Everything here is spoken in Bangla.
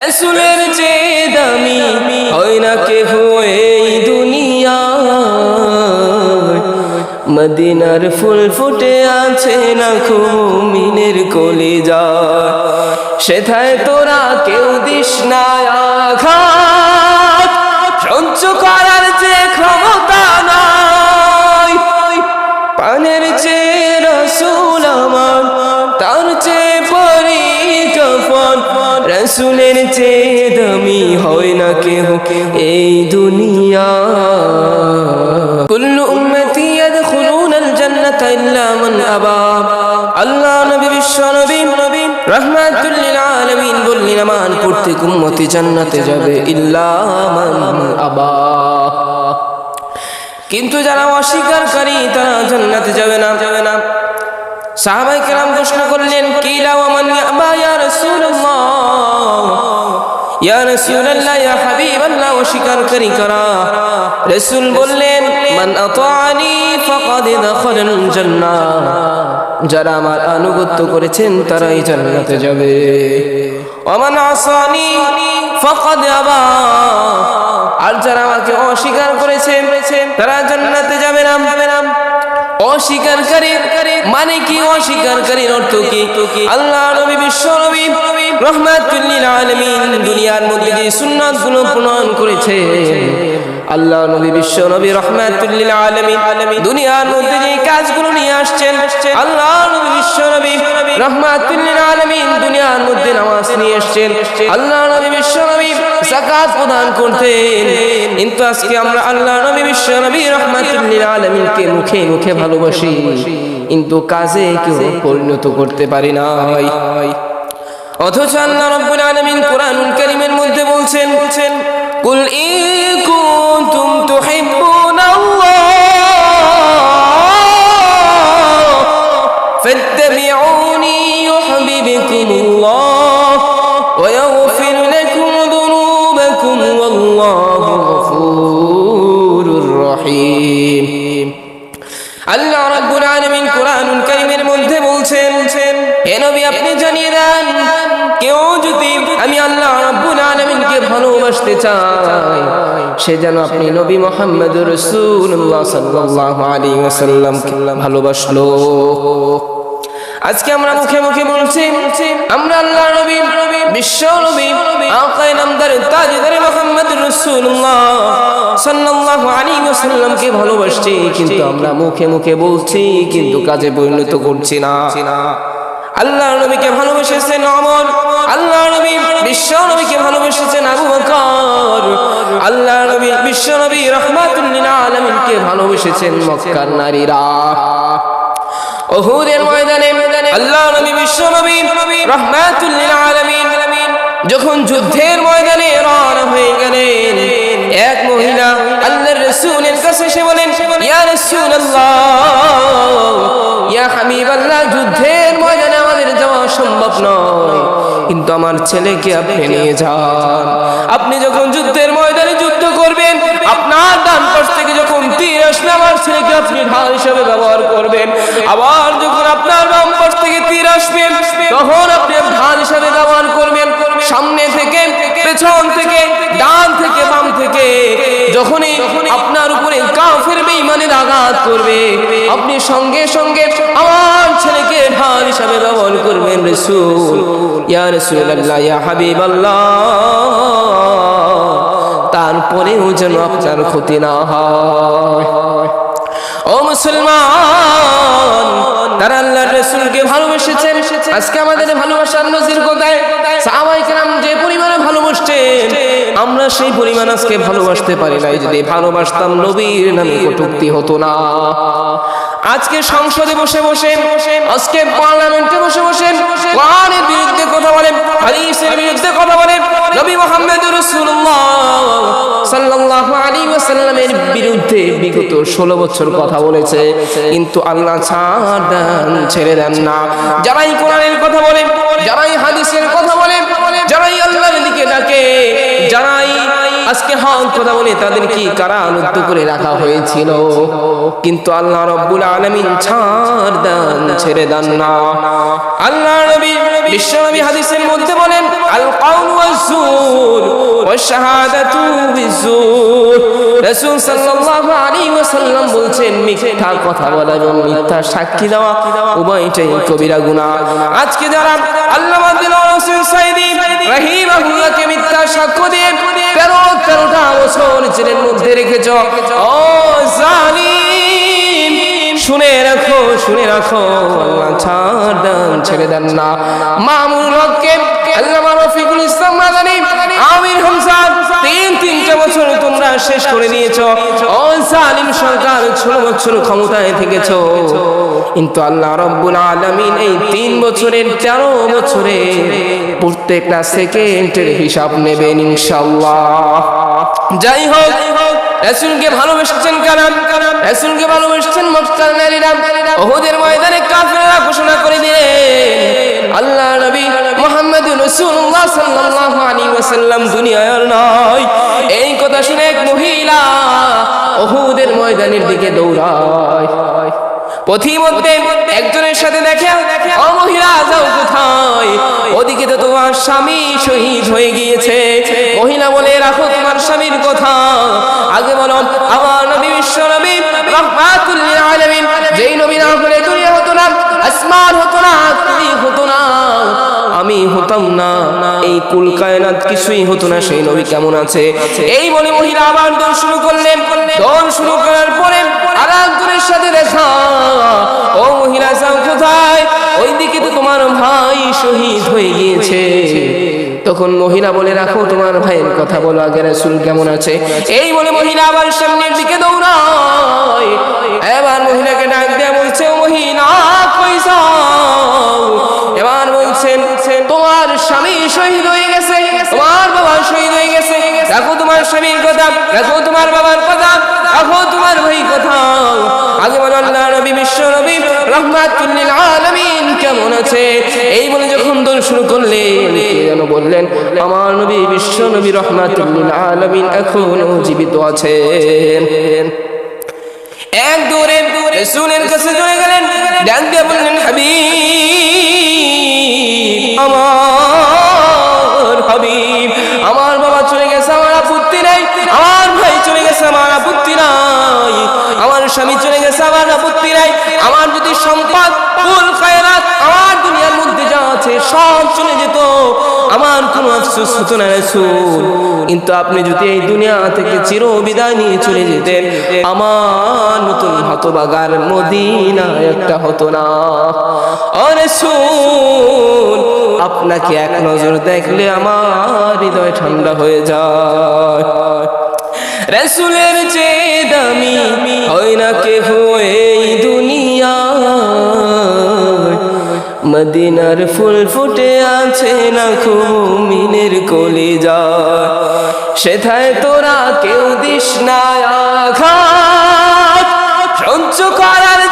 রসুলের চেয়ে দামি হয় না কে এই দুনিয়া মদিনার ফুল ফুটে আছে না মিনের কলিজা সেথায় তোরা কেউ দিস না রসুলের চেয়ে দামি হয় না কেহ এই দুনিয়া। কুল্লু উম্মতি আল্লাহ নবী, বিশ্ব নবী আলামিন বললেন জান্নাতে যাবে ইল্লা মান আবা। কিন্তু যারা অস্বীকারী, তারা জান্নাতে যাবে না যাবে না। সাহাবাই কেরাম প্রশ্ন করলেন অস্বীকারী বললেন যারা আমার আনুগত্য করেছেন যাবে। আর যারা আমাকে অস্বীকার করেছে তারা জান্নাতে যাবে। অস্বীকারীর মানে কি অস্বীকারীর কি? আল্লাহ নবী, বিশ্ব নবী, রহমাতুল্লিল আলামিন দুনিয়ার মধ্যে যে সুন্নাতগুলো প্রণয়ন করেছে, আল্লাহ নবী, বিশ্ব নবী দুনিয়ার মধ্যে কাজগুলো নিয়ে আসছেন, আল্লাহ নবী, বিশ্ব নবী, রহমাতুল্লিল আলামিন দুনিয়ার মধ্যে নামাজ নিয়ে আসছেন আল্লাহ নবী, বিশ্ব নবী জাকাত প্রদান করতেন। কিন্তু আজকে আমরা আল্লাহ নবী, বিশ্ব নবী রহমাতুল্লিল আলমিনকে মুখে মুখে ভালোবাসি। কিন্তু কাজে কেউ পরিণত করতে পারি না অথচ আল্লাহ রব্বুল আলমিন কোরআনুল করিমের মধ্যে বলছেন বলছেন কুল ই কুন্তুম তুহিব্বুন আল্লাহ ফাত্তাবিউনি ইউহিব্বুকুম আল্লাহ নবী, আপনি জানিয়ে দেন, কেউ যদি আমি আল্লাহ রাব্বুল আলামিনকে ভালোবাসতে চাই, সে যেন আপনি নবী মুহাম্মদুর রাসূলুল্লাহ সাল্লাল্লাহু আলাইহি ওয়াসাল্লামকে ভালোবাসলো। আজকে আমরা মুখে মুখে বলছি, আমরা আল্লাহ নবী, বিশ্ব নবী নামদার তাজদার মুহাম্মদ রাসূলুল্লাহ সাল্লাল্লাহু আলাইহি ওয়াসাল্লামকে ভালোবাসছি, কিন্তু আমরা মুখে মুখে বলছি, কিন্তু কাজে পরিণত করছি না। আল্লাহ নবীকে ভালোবেসেছেন অমর আল্লাহ নবী বিশ্ব নবীকে ভালোবেসেছেন আবু বকর আল্লাহ নবী বিশ্ব নবী রহমাতুল লিল আলামিনকে ভালোবেসেছেন মক্কার নারীরা। ওহুদের ময়দানে আল্লাহ নবী বিশ্ব নবী রহমাতুল লিল আলামিন যখন যুদ্ধের ময়দানে রওনা হয়ে গেলেন, এক মহিলা আল্লাহর রাসূলের কাছে এসে বলেন, ইয়া রাসূলুল্লাহ, ইয়া হাবিবাল্লাহ যুদ্ধের ময়দানে আমাদের যাওয়া সম্ভব নয়। কিন্তু আমার ছেলেকে আপনি নিয়ে যান। আপনি যখন যুদ্ধের ময়দানে যুদ্ধ করবেন, আপনার ডান পাশ থেকে যখন তীর আসবে, আমার ছেলেকে আপনি ঢাল হিসেবে ব্যবহার করবেন। আবার যখন আপনার বাম পাশ থেকে তীর আসবে, তখন আপনি ঢাল হিসেবে ব্যবহার করবেন। সামনে থেকে, পেছন থেকে, ডান থেকে আঘাত করবে। আপনি সঙ্গে সঙ্গে আমার ছেলেকে ঢাল হিসাবে ব্যবহার করবেন রাসূল। ইয়া রাসূলুল্লাহ, ইয়া হাবিবাল্লাহ। তারপরেও যেন আপনার ক্ষতি না হয়। ও মুসলমান, তারা আল্লাহ রসুলকে ভালোবেসেছেন। আজকে আমাদের ভালোবাসার নজির কোথায়? সাহাবাই কেরাম যে পরিমাণে ভালোবাসছেন আমরা সেই পরিমাণ আজকে ভালোবাসতে পারি নাই। যদি ভালোবাসতাম নবীর নামে কটুক্তি হতো না। আজকে সংসদে বসে বসে, আজকে পার্লামেন্টে বসে বসে, কোরআনের বিরুদ্ধে কথা বলেন, হাদিসের বিরুদ্ধে কথা বলেন, নবী মুহাম্মদ রাসূলুল্লাহ সাল্লাল্লাহু আলাইহি ওয়াসাল্লামের বিরুদ্ধে বিগত 16 বছর কথা বলেছে। কিন্তু আল্লাহ ছাড় দেন ছেড়ে দেন না। যারাই কোরআনের কথা বলে, যারাই হাদিসের কথা বলে, যারাই আল্লাহর দিকে ডাকে আজকে হক কথা বলে, তাদের কি কারা আনন্দ করে রাখা হয়েছিল? কিন্তু আল্লাহ রব্বুল আলামিন ছাড় দান, ছেড়ে দেন না। আল্লাহ নবী বিশ্বনবী হাদিসের মধ্যে বলেন আল কাউল ওয়াজুর ওয়াশহাদাতু বিজুর রাসূল সাল্লাল্লাহু আলাইহি ওয়াসাল্লাম বলেন মিথ্যা কথা বলা এবং মিথ্যা সাক্ষী দেওয়া উভয়টাই কবিরা গুনাহ। আজকে যারা আল্লামা দিল হোসেন সাইদি রাহিমাহুল্লাহকে মিথ্যা সাক্ষ্য দিয়ে প্রেরক 13টা বছর জেলের মধ্যে রেখেছ। ও জালিম, শুনে রাখো শুনে রাখো ছাড় দেন, ছেড়ে দেন না। মামুল হককে আল্লামা রফিকুল ইসলাম মাদানি আমির হামজা তিন, তিনটা বছর শেষ করে দিয়েছ ও জালিম সরকার ষোলো বছর ক্ষমতায় থেকেছো। কিন্তু আল্লাহ রব্বুল আলামিন এই তিন বছরের তেরো বছরে প্রত্যেকটা সেকেন্ডের হিসাব নেবেন ইনশাল্লাহ যাই হোক রাসূলকে ভালোবেসেছেন রাসূলকে ভালোবেসেছেন নারীরা। ওহুদের ময়দানে কাফেররা ঘোষণা করে দিলেন আল্লাহ রাসূলুল্লাহ সাল্লাল্লাহু আলাইহি ওয়াসাল্লাম দুনিয়ায় নয়। এই কথা শুনে এক মহিলা ওহুদের ময়দানের দিকে দৌড়ায়। পথিমধ্যে একজনের সাথে দেখে মহিলা, যাও কোথায়? ওদিকে তো তোমার স্বামী শহীদ হয়ে গিয়েছে। মহিলা বলে, রাখো, তোমার স্বামীর কথা। আগে বলো, আমার নবী, বিশ্ব নবী, রহমাতুল লিল আলামিন, যেই নবী না হলে দুনিয়া হতো না, আসমান হতো না তুমি হতো না। আমি হতাম না। এই কুল কায়নাত কিছুই হতো না। সেই নবী কেমন আছে? এই বলে মহিলা আবার দৌড় শুরু করলেন। দৌড় শুরু করার পরে আর সাথে দেখা। ও মহিলা, যাও কোথায়? ওইদিকে তো তোমার ভাই শহীদ হয়ে গিয়েছে। তখন মহিলা বলে, রাখো, তোমার ভাইয়ের কথা বলো। আগে রাসূল কেমন আছে? এই বলে মহিলা আবার সামনের দিকে দৌড়ায়। এবার মহিলাকে ডাক দেয়া বলছে মহিলা, কই যাও? এবার বলছেন তোমার স্বামী শহীদ হয়ে গেছে, তোমার বাবা শহীদ হয়ে গেছে। রাখো তোমার স্বামীর কথা রাখো তোমার বাবার কথা রাখো তোমার ভাই কথা। আগে বলো, আল্লাহ নবী, বিশ্ব নবী রহমাতুল লিল আলামিন কেমন আছে? এই বলে যখন দৌড় শুরু করলেন যেন বললেন, আমার নবী, বিশ্ব নবী রহমাতুল লিল আলামিন এখনও জীবিত আছেন। এক দৌড়ে রসুলের কাছে চলে গেলেন, ডাক দিয়ে বললেন হাবি আমার, হাবিব, আমার বাবা চলে গেছে, আমার আপত্তি নাই, আমার ভাই চলে গেছে, আমার স্বামী চলে গেছে, আমার আপত্তি নাই। আমার যদি সম্পদ কুল খায়রাত আমার দুনিয়ার মধ্যে যা আছে সব চলে যেত। আমার কোনো আফসোস হতো না রাসূল। কিন্তু আপনি যদি এই দুনিয়া থেকে চির বিদায় নিয়ে চলে যেতেন, আমার নতুন হতবাগার মদিনা একটা হতো না। ও রাসূল, আপনাকে এক নজর দেখলে আমার হৃদয় ঠান্ডা হয়ে যায়। রসুলের চে দামি হয় না কে এই দুনিয়া। মদিনার ফুল ফুটে আছে না মিনের কলি যা সেথায় তোরা কেউ দিস না আঘাত। সহ্য করার